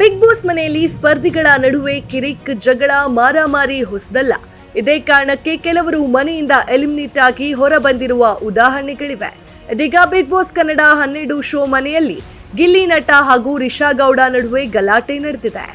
Big boss ಮನೆಯಲ್ಲಿ ಸ್ಪರ್ಧಿಗಳ ನಡುವೆ ಕಿರಿಕ್, ಜಗಳ, ಮಾರಾಮಾರಿ ಹೊಸದಲ್ಲ. ಇದೇ ಕಾರಣಕ್ಕೆ ಕೆಲವರು ಮನೆಯಿಂದ ಎಲಿಮಿನೇಟ್ ಆಗಿ ಹೊರಬಂದಿರುವ ಉದಾಹರಣೆಗಳಿವೆ. ಇದೀಗ ಬಿಗ್ ಬಾಸ್ ಕನ್ನಡ ಹನ್ನೆರಡು ಶೋ ಮನೆಯಲ್ಲಿ ಗಿಲ್ಲಿ ನಟ ಹಾಗೂ ರಿಷಾ ಗೌಡ ನಡುವೆ ಗಲಾಟೆ ನಡೆದಿದೆ.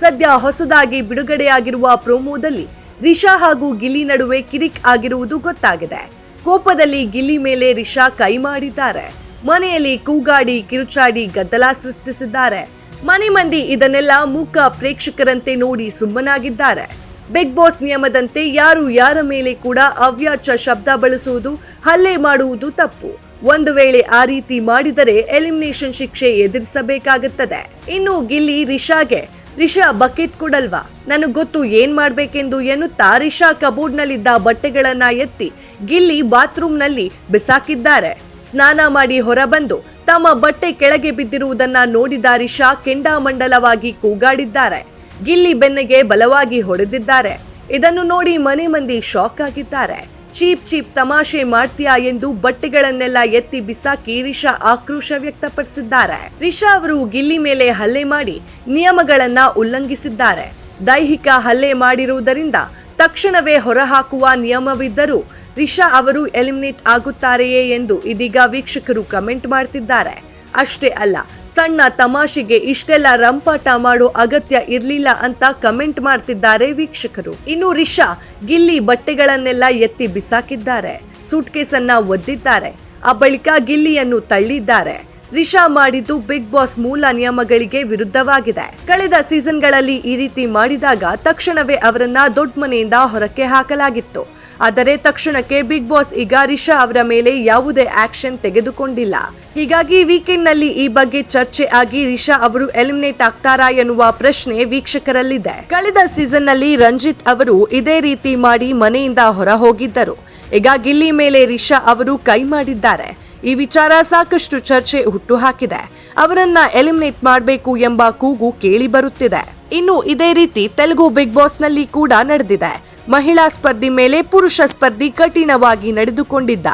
ಸದ್ಯ ಹೊಸದಾಗಿ ಬಿಡುಗಡೆಯಾಗಿರುವ ಪ್ರೋಮೋದಲ್ಲಿ ರಿಷಾ ಹಾಗೂ ಗಿಲ್ಲಿ ನಡುವೆ ಕಿರಿಕ್ ಆಗಿರುವುದು ಗೊತ್ತಾಗಿದೆ. ಕೋಪದಲ್ಲಿ ಗಿಲ್ಲಿ ಮೇಲೆ ರಿಷಾ ಕೈ ಮಾಡಿದ್ದಾರೆ. ಮನೆಯಲ್ಲಿ ಕೂಗಾಡಿ, ಕಿರುಚಾಡಿ, ಗದ್ದಲ ಸೃಷ್ಟಿಸಿದ್ದಾರೆ. ಮನೆ ಮಂದಿ ಇದನ್ನೆಲ್ಲ ಮೂಕ ಪ್ರೇಕ್ಷಕರಂತೆ ನೋಡಿ ಸುಮ್ಮನಾಗಿದ್ದಾರೆ. ಬಿಗ್ ಬಾಸ್ ನಿಯಮದಂತೆ ಯಾರು ಯಾರ ಮೇಲೆ ಕೂಡ ಅವ್ಯಾಚ ಶಬ್ದ ಬಳಸುವುದು, ಹಲ್ಲೆ ಮಾಡುವುದು ತಪ್ಪು. ಒಂದು ವೇಳೆ ಆ ರೀತಿ ಮಾಡಿದರೆ ಎಲಿಮಿನೇಷನ್ ಶಿಕ್ಷೆ ಎದುರಿಸಬೇಕಾಗುತ್ತದೆ. ಇನ್ನು ಗಿಲ್ಲಿ ರಿಷಾಗೆ, ರಿಷಾ ಬಕೆಟ್ ಕೊಡಲ್ವಾ? ನನಗೆ ಗೊತ್ತು ಏನ್ ಮಾಡ್ಬೇಕೆಂದು ಎನ್ನುತ್ತಾ ರಿಷಾ ಕಬೋರ್ಡ್ನಲ್ಲಿದ್ದ ಬಟ್ಟೆಗಳನ್ನ ಎತ್ತಿ ಗಿಲ್ಲಿ ಬಾತ್ರೂಮ್ನಲ್ಲಿ ಬಿಸಾಕಿದ್ದಾರೆ. ಸ್ನಾನ ಮಾಡಿ ಹೊರಬಂದು ತಮ್ಮ ಬಟ್ಟೆ ಕೆಳಗೆ ಬಿದ್ದಿರುವುದನ್ನ ನೋಡಿದ ರಿಷಾ ಕೆಂಡಾಮಂಡಲವಾಗಿ ಕೂಗಾಡಿದ್ದಾರೆ. ಗಿಲ್ಲಿ ಬೆನ್ನಿಗೆ ಬಲವಾಗಿ ಹೊಡೆದಿದ್ದಾರೆ. ಇದನ್ನು ನೋಡಿ ಮನೆ ಮಂದಿ ಶಾಕ್ ಆಗಿದ್ದಾರೆ. ಚೀಪ್ ಚೀಪ್ ತಮಾಷೆ ಮಾಡ್ತೀಯಾ ಎಂದು ಬಟ್ಟೆಗಳನ್ನೆಲ್ಲ ಎತ್ತಿ ಬಿಸಾಕಿ ರಿಷಾ ಆಕ್ರೋಶ ವ್ಯಕ್ತಪಡಿಸಿದ್ದಾರೆ. ರಿಷಾ ಅವರು ಗಿಲ್ಲಿ ಮೇಲೆ ಹಲ್ಲೆ ಮಾಡಿ ನಿಯಮಗಳನ್ನ ಉಲ್ಲಂಘಿಸಿದ್ದಾರೆ. ದೈಹಿಕ ಹಲ್ಲೆ ಮಾಡಿರುವುದರಿಂದ ತಕ್ಷಣವೇ ಹೊರಹಾಕುವ ನಿಯಮವಿದ್ದರೂ ರಿಷಾ ಅವರು ಎಲಿಮಿನೇಟ್ ಆಗುತ್ತಾರೆಯೇ ಎಂದು ಇದೀಗ ವೀಕ್ಷಕರು ಕಮೆಂಟ್ ಮಾಡ್ತಿದ್ದಾರೆ. ಅಷ್ಟೇ ಅಲ್ಲ, ಸಣ್ಣ ತಮಾಷೆಗೆ ಇಷ್ಟೆಲ್ಲ ರಂಪಾಟ ಮಾಡೋ ಅಗತ್ಯ ಇರಲಿಲ್ಲ ಅಂತ ಕಮೆಂಟ್ ಮಾಡ್ತಿದ್ದಾರೆ ವೀಕ್ಷಕರು. ಇನ್ನು ರಿಷಾ ಗಿಲ್ಲಿ ಬಟ್ಟೆಗಳನ್ನೆಲ್ಲ ಎತ್ತಿ ಬಿಸಾಕಿದ್ದಾರೆ. ಸೂಟ್ಕೇಸನ್ನ ಒದ್ದಿದ್ದಾರೆ. ಆ ಬಳಿಕ ಗಿಲ್ಲಿಯನ್ನು ತಳ್ಳಿದ್ದಾರೆ. ರಿಷಾ ಮಾಡಿದ್ದು ಬಿಗ್ ಬಾಸ್ ಮೂಲ ನಿಯಮಗಳಿಗೆ ವಿರುದ್ಧವಾಗಿದೆ. ಕಳೆದ ಸೀಸನ್ಗಳಲ್ಲಿ ಈ ರೀತಿ ಮಾಡಿದಾಗ ತಕ್ಷಣವೇ ಅವರನ್ನ ದೊಡ್ಡ ಮನೆಯಿಂದ ಹೊರಕ್ಕೆ ಹಾಕಲಾಗಿತ್ತು. ಆದರೆ ತಕ್ಷಣಕ್ಕೆ ಬಿಗ್ ಬಾಸ್ ಈಗ ರಿಷಾ ಅವರ ಮೇಲೆ ಯಾವುದೇ ಆಕ್ಷನ್ ತೆಗೆದುಕೊಂಡಿಲ್ಲ. ಹೀಗಾಗಿ ವೀಕೆಂಡ್ನಲ್ಲಿ ಈ ಬಗ್ಗೆ ಚರ್ಚೆ ಆಗಿ ರಿಷಾ ಅವರು ಎಲಿಮಿನೇಟ್ ಆಗ್ತಾರಾ ಎನ್ನುವ ಪ್ರಶ್ನೆ ವೀಕ್ಷಕರಲ್ಲಿದೆ. ಕಳೆದ ಸೀಸನ್ನಲ್ಲಿ ರಂಜಿತ್ ಅವರು ಇದೇ ರೀತಿ ಮಾಡಿ ಮನೆಯಿಂದ ಹೊರ ಹೋಗಿದ್ದರು ಈಗ ಗಿಲ್ಲಿ ಮೇಲೆ ರಿಷಾ ಅವರು ಕೈ ಮಾಡಿದ್ದಾರೆ. ಈ ವಿಚಾರ ಸಾಕಷ್ಟು ಚರ್ಚೆ ಹುಟ್ಟು ಹಾಕಿದೆ. ಅವರನ್ನ ಎಲಿಮಿನೇಟ್ ಮಾಡಬೇಕು ಎಂಬ ಕೂಗು ಕೇಳಿ ಬರುತ್ತಿದೆ. ಇನ್ನು ಇದೇ ರೀತಿ ತೆಲುಗು ಬಿಗ್ ಬಾಸ್ನಲ್ಲಿ ಕೂಡ ನಡೆದಿದೆ. ಮಹಿಳಾ ಸ್ಪರ್ಧಿ ಮೇಲೆ ಪುರುಷ ಸ್ಪರ್ಧಿ ಕಠಿಣವಾಗಿ ನಡೆದುಕೊಂಡಿದ್ದ.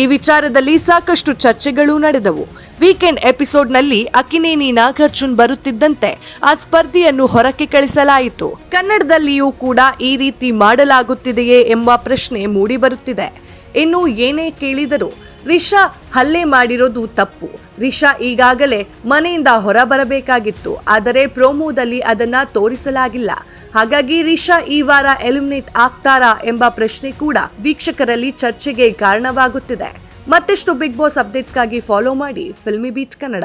ಈ ವಿಚಾರದಲ್ಲಿ ಸಾಕಷ್ಟು ಚರ್ಚೆಗಳು ನಡೆದವು. ವೀಕೆಂಡ್ ಎಪಿಸೋಡ್ನಲ್ಲಿ ಅಕಿನೇನಿ ನಾಗಾರ್ಜುನ್ ಬರುತ್ತಿದ್ದಂತೆ ಆ ಸ್ಪರ್ಧಿಯನ್ನು ಹೊರಕ್ಕೆ ಕಳಿಸಲಾಯಿತು. ಕನ್ನಡದಲ್ಲಿಯೂ ಕೂಡ ಈ ರೀತಿ ಮಾಡಲಾಗುತ್ತಿದೆಯೇ ಎಂಬ ಪ್ರಶ್ನೆ ಮೂಡಿಬರುತ್ತಿದೆ ಇನ್ನು ಏನೇ ಕೇಳಿದರೂ ರಿಷಾ ಹಲ್ಲೆ ಮಾಡಿರೋದು ತಪ್ಪು. ರಿಷಾ ಈಗಾಗಲೇ ಮನೆಯಿಂದ ಹೊರ ಬರಬೇಕಾಗಿತ್ತು ಆದರೆ ಪ್ರೋಮೋದಲ್ಲಿ ಅದನ್ನ ತೋರಿಸಲಾಗಿಲ್ಲ. ಹಾಗಾಗಿ ರಿಷಾ ಈ ವಾರ ಎಲಿಮಿನೇಟ್ ಆಗ್ತಾರಾ ಎಂಬ ಪ್ರಶ್ನೆ ಕೂಡ ವೀಕ್ಷಕರಲ್ಲಿ ಚರ್ಚೆಗೆ ಕಾರಣವಾಗುತ್ತಿದೆ. ಮತ್ತಷ್ಟು ಬಿಗ್ ಬಾಸ್ ಅಪ್ಡೇಟ್ಸ್ಗಾಗಿ ಫಾಲೋ ಮಾಡಿ ಫಿಲ್ಮಿ ಬೀಟ್ ಕನ್ನಡ.